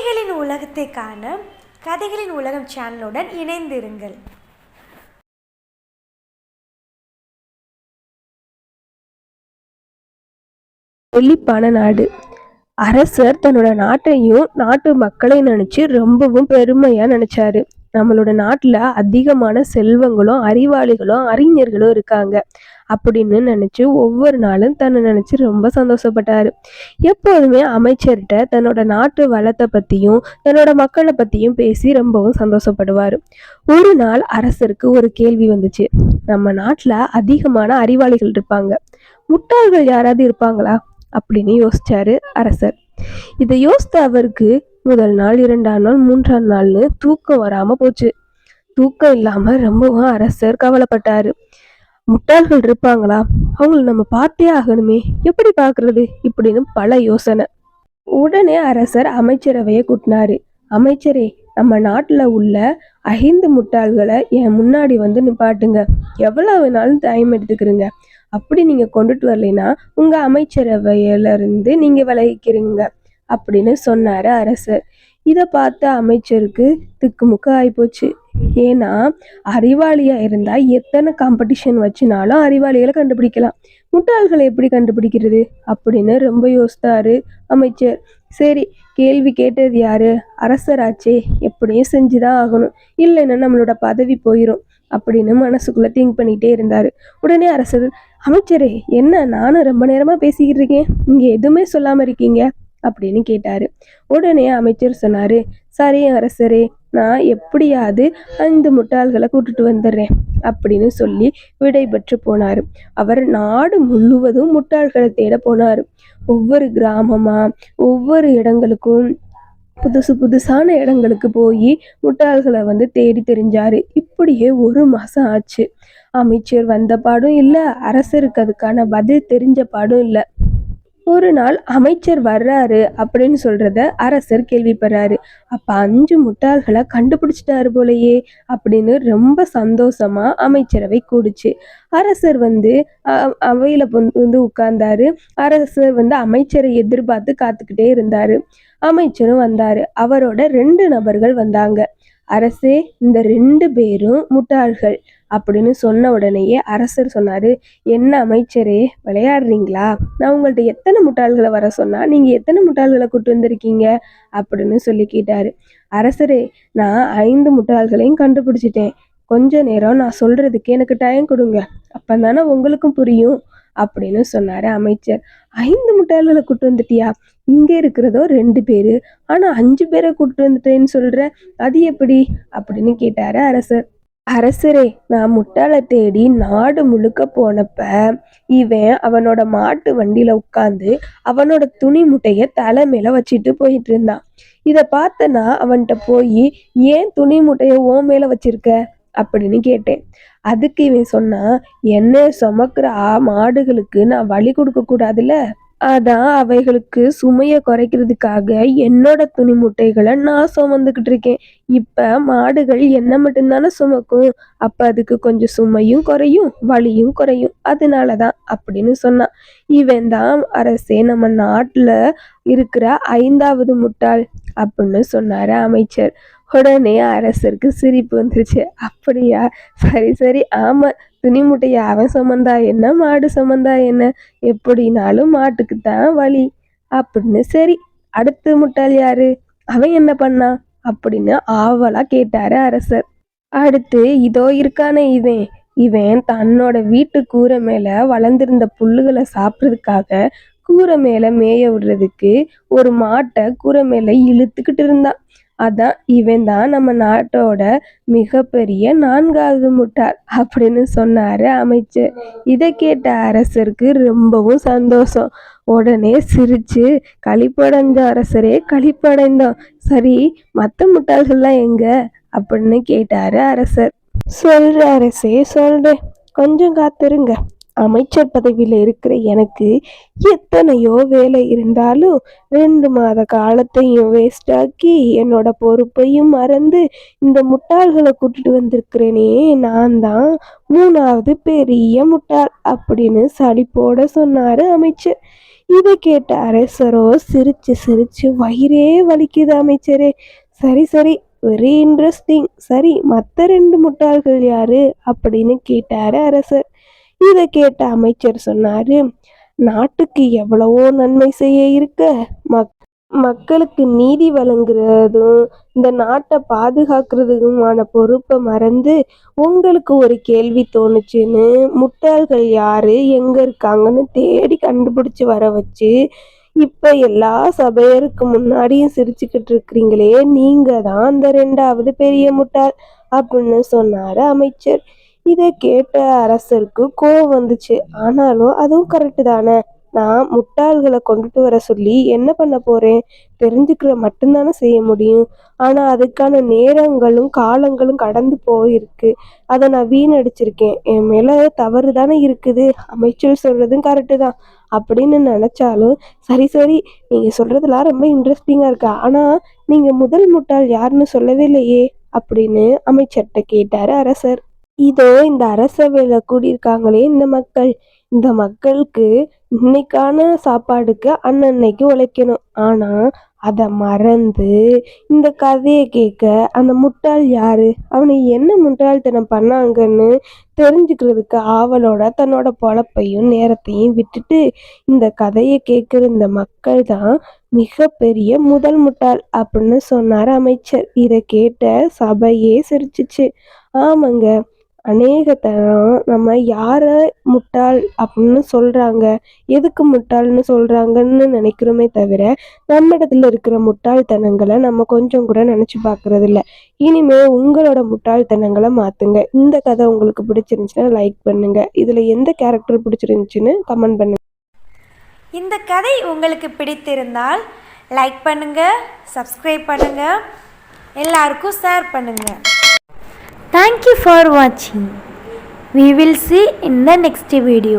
கதைகளின் உலகத்தை காண கதைகளின் உலகம் சேனலுடன் இணைந்திருங்கள். வெள்ளிப்பான நாடு. அரசர் தன்னோட நாட்டையும் நாட்டு மக்களையும் நினைச்சு ரொம்பவும் பெருமையா நினைச்சாரு. நம்மளோட நாட்டில் அதிகமான செல்வங்களும் அறிவாளிகளும் அறிஞர்களும் இருக்காங்க. அப்படின்னு நினச்சி ஒவ்வொரு நாளும் தன்னை நினச்சி ரொம்ப சந்தோஷப்பட்டார். எப்போதுமே அமைச்சர்கிட்ட தன்னோட நாட்டு வளத்தை பற்றியும் தன்னோட மக்களை பற்றியும் பேசி ரொம்பவும் சந்தோஷப்படுவார். ஒரு நாள் அரசருக்கு ஒரு கேள்வி வந்துச்சு. நம்ம நாட்டில் அதிகமான அறிவாளிகள் இருப்பாங்க. முட்டாள்கள் யாராவது இருப்பாங்களா? அப்படின்னு யோசிச்சாரு அரசர். இதை யோசித்த அவருக்கு முதல் நாள் இரண்டாம் நாள் மூன்றாம் நாள்னு தூக்கம் வராமல் போச்சு. தூக்கம் இல்லாமல் ரொம்பவும் அரசர் கவலைப்பட்டாரு. முட்டாள்கள் இருப்பாங்களா? அவங்கள நம்ம பார்த்தே ஆகணுமே. எப்படி பார்க்கறது? இப்படின்னு பல யோசனை. உடனே அரசர் அமைச்சரவையை கூட்டினாரு. அமைச்சரே நம்ம நாட்டில் உள்ள ஐந்து முட்டாள்களை என் முன்னாடி வந்து நிப்பாட்டுங்க. எவ்வளோ வேணாலும் டைம் எடுத்துக்கிறீங்க. அப்படி நீங்கள் கொண்டுட்டு வரலைன்னா உங்கள் அமைச்சரவையிலிருந்து நீங்கள் விலகிக்கிறீங்க. அப்படின்னு சொன்னார் அரசர். இதை பார்த்த அமைச்சருக்கு திக்குமுக்க ஆகிப்போச்சு ஏன்னா அறிவாளியாக இருந்தால் எத்தனை காம்படிஷன் வச்சுனாலும் அறிவாளிகளை கண்டுபிடிக்கலாம். முட்டாள்களை எப்படி கண்டுபிடிக்கிறது? அப்படின்னு ரொம்ப யோசித்தாரு அமைச்சர். சரி கேள்வி கேட்டது யாரு? அரசராச்சே எப்படியும் செஞ்சுதான் ஆகணும். இல்லைன்னா நம்மளோட பதவி போயிடும் அப்படின்னு மனசுக்குள்ள திங்க் பண்ணிட்டே இருந்தார். உடனே அரசர் அமைச்சரே என்ன? நானும் ரொம்ப நேரமாக பேசிக்கிட்டு இருக்கேன். நீங்க எதுவுமே சொல்லாமல் இருக்கீங்க. அப்படின்னு கேட்டாரு. உடனே அமைச்சர் சொன்னாரு சரி அரசரே நான் எப்படியாவது ஐந்து முட்டாள்களை கூட்டிட்டு வந்துடுறேன் அப்படின்னு சொல்லி விடை பெற்று போனாரு. அவர் நாடு முழுவதும் முட்டாள்களை தேட போனாரு. ஒவ்வொரு கிராமமா ஒவ்வொரு இடங்களுக்கும் புதுசு புதுசான இடங்களுக்கு போய் முட்டாள்களை வந்து தேடி தெரிஞ்சாரு. இப்படியே ஒரு மாதம் ஆச்சு. அமைச்சர் வந்த பாடும் இல்லை அரசருக்கு அதுக்கான பதில் தெரிஞ்ச பாடும் இல்லை. ஒரு நாள் அமைச்சர் வர்றாரு அப்படின்னு சொல்கிறத அரசர் கேள்விப்படுறாரு. அப்போ அஞ்சு முட்டாள்களை கண்டுபிடிச்சிட்டாரு போலயே அப்படின்னு ரொம்ப சந்தோஷமா அமைச்சரவை கூடுச்சு. அரசர் வந்து அவையில் வந்து உட்கார்ந்தாரு. அரசர் வந்து அமைச்சரை எதிர்பார்த்து காத்துக்கிட்டே இருந்தார். அமைச்சரும் வந்தார். அவரோட ரெண்டு நபர்கள் வந்தாங்க. அரசே இந்த ரெண்டு பேரும் முட்டாள்கள் அப்படின்னு சொன்ன உடனேயே அரசர் சொன்னாரு என்ன அமைச்சரே விளையாடுறீங்களா? நான் உங்கள்ட்ட எத்தனை முட்டாள்களை வர சொன்னா நீங்க எத்தனை முட்டாள்களை கூட்டு வந்திருக்கீங்க? அப்படின்னு சொல்லி கேட்டாரு. அரசரே நான் ஐந்து முட்டாள்களையும் கண்டுபிடிச்சிட்டேன். கொஞ்ச நேரம் நான் சொல்றதுக்கு எனக்கு டைம் கொடுங்க. அப்பந்தானே உங்களுக்கும் புரியும். அப்படின்னு சொன்னார் அமைச்சர். ஐந்து முட்டாள்களை கூட்டு வந்துட்டியா? இங்கே இருக்கிறதோ ரெண்டு பேர். ஆனால் அஞ்சு பேரை கூட்டு வந்துட்டேன்னு சொல்கிற அது எப்படி? அப்படின்னு கேட்டார் அரசர். அரசரே நான் முட்டாளை தேடி நாடு முழுக்க போனப்ப இவன் அவனோட மாட்டு வண்டியில உட்காந்து அவனோட துணி முட்டைய தலை மேல வச்சுட்டு போயிட்டு இருந்தான். இதை பார்த்தனா அவன்கிட்ட போய் ஏன் துணி முட்டைய ஓ மேல வச்சிருக்க? அப்படின்னு கேட்டேன். அதுக்கு இவன் சொன்னா என்ன சுமக்கிற ஆ- மாடுகளுக்கு நான் வழி கொடுக்க கூடாதுல்ல? அதான் அவைகளுக்கு சுமையை குறைக்கிறதுக்காக என்னோட துணி மூட்டைகளை நான் சுமந்துக்கிட்டு இருக்கேன். இப்போ மாடுகள் என்ன மட்டும்தானே சுமக்கும். அப்போ அதுக்கு கொஞ்சம் சுமையும் குறையும் வலியும் குறையும். அதனால தான் அப்படின்னு சொன்னான் இவன் தான் அரசே நம்ம நாட்டில் இருக்கிற ஐந்தாவது முட்டாள் அப்படின்னு சொன்னார் அமைச்சர். உடனே அரசருக்கு சிரிப்பு வந்துருச்சு. அப்படியா? சரி சரி. ஆமாம் துணி மூட்டையை அவன் சுமந்தா என்ன? மாடு சுமந்தா என்ன? எப்படினாலும் மாட்டுக்கு தான் வலி. அப்படின்னு சரி. அடுத்து முட்டாள் யாரு? அவன் என்ன பண்ணான் அப்படின்னு ஆவலா கேட்டாரு அரசர். அடுத்து இதோ இருக்கானே இவன். இவன் தன்னோட வீட்டு கூரை மேல வளர்ந்திருந்த புல்லுகளை சாப்பிட்றதுக்காக கூரை மேலே மேய விடுறதுக்கு ஒரு மாட்டை கூரை மேலே இழுத்துக்கிட்டு இருந்தான். அதான் இவன் தான் நம்ம நாட்டோட மிகப்பெரிய நான்காவது முட்டாள் அப்படின்னு சொன்னார் அமைச்சர். இதை கேட்ட அரசருக்கு ரொம்பவும் சந்தோஷம். உடனே சிரிச்சு கழிப்படைஞ்ச அரசரே கழிப்படைந்தோம். சரி மற்ற முட்டாள்கள்லாம் எங்க? அப்படின்னு கேட்டார் அரசர். சொல்ற அரசே சொல்றேன். கொஞ்சம் காத்திருங்க. அமைச்சர் பதவியில் இருக்கிற எனக்கு எத்தனையோ வேலை இருந்தாலும் ரெண்டு மாத காலத்தையும் வேஸ்டாக்கி என்னோட பொறுப்பையும் மறந்து இந்த முட்டாள்களை கூட்டிட்டு வந்திருக்கிறேனே நான் தான் மூணாவது பெரிய முட்டாள் அப்படின்னு சளிப்போட சொன்னாரு அமைச்சர். இதை கேட்ட அரசரோ சிரிச்சு சிரிச்சு வயிறே வலிக்குது அமைச்சரே. சரி சரி வெரி இன்ட்ரெஸ்டிங் சரி மற்ற ரெண்டு முட்டாள்கள் யாரு அப்படின்னு கேட்டாரு அரசர். இதை கேட்ட அமைச்சர் சொன்னாரு நாட்டுக்கு எவ்வளவோ நன்மை செய்ய இருக்க மக் மக்களுக்கு நீதி வழங்குறதும் இந்த நாட்டை பாதுகாக்கிறதுக்குமான பொறுப்பை மறந்து உங்களுக்கு ஒரு கேள்வி தோணுச்சுன்னு முட்டாள்கள் யாரு எங்க இருக்காங்கன்னு தேடி கண்டுபிடிச்சு வர வச்சு இப்ப எல்லா சபையருக்கு முன்னாடியும் சிரிச்சுக்கிட்டு இருக்கிறீங்களே நீங்க தான் அந்த ரெண்டாவது பெரிய முட்டாள் அப்படின்னு சொன்னாரு அமைச்சர். இதை கேட்ட அரசருக்கு கோவம் வந்துச்சு. ஆனாலும் அதுவும் கரெக்டு தானே. நான் முட்டாள்களை கொண்டுட்டு வர சொல்லி என்ன பண்ண போறேன்? தெரிஞ்சுக்கிற மட்டும்தானே செய்ய முடியும். ஆனா அதுக்கான நேரங்களும் காலங்களும் கடந்து போயிருக்கு. அதை நான் வீணடிச்சிருக்கேன். என் மேல தவறு தானே இருக்குது. அமைச்சர் சொல்றதும் கரெக்டு தான். அப்படின்னு நினைச்சாலும் சரி சரி நீங்க சொல்றதெல்லாம் ரொம்ப இன்ட்ரெஸ்டிங்கா இருக்கு? ஆனா நீங்க முதல் முட்டாள் யாருன்னு சொல்லவே இல்லையே அப்படின்னு அமைச்சர்கிட்ட கேட்டாரு அரசர். இதோ இந்த அரசவையில் கூடியிருக்காங்களே இந்த மக்கள். இந்த மக்களுக்கு இன்னைக்கான சாப்பாடுக்கு அன்னன்னைக்கு உழைக்கணும். ஆனால் அதை மறந்து இந்த கதையை கேட்க அந்த முட்டாள் யாரு? அவனை என்ன முட்டாள்தனம் பண்ணாங்கன்னு தெரிஞ்சுக்கிறதுக்கு ஆவலோட தன்னோட பொழப்பையும் நேரத்தையும் விட்டுட்டு இந்த கதையை கேட்குற இந்த மக்கள் தான் மிகப்பெரிய முதல் முட்டாள் அப்படின்னு சொன்னார் அமைச்சர். இதை கேட்ட சபையே சிரிச்சிச்சு. ஆமாங்க அநேக தரம் நம்ம யாரை முட்டாள் அப்படின்னு சொல்கிறாங்க எதுக்கு முட்டாள்னு சொல்கிறாங்கன்னு நினைக்கிறோமே தவிர நம்ம இடத்துல இருக்கிற முட்டாள்தனங்களை நம்ம கொஞ்சம் கூட நினச்சி பார்க்கறது இல்ல இனிமே உங்களோட முட்டாள்தனங்களை மாற்றுங்க இந்த கதை உங்களுக்கு பிடிச்சிருந்துச்சுன்னா லைக் பண்ணுங்க. இதில் எந்த கேரக்டர் பிடிச்சிருந்துச்சுன்னு கமெண்ட் பண்ணுங்க. இந்த கதை உங்களுக்கு பிடித்திருந்தால் லைக் பண்ணுங்கள் சப்ஸ்கிரைப் பண்ணுங்கள் எல்லாருக்கும் ஷேர் பண்ணுங்கள் Thank you for watching. We will see in the next video.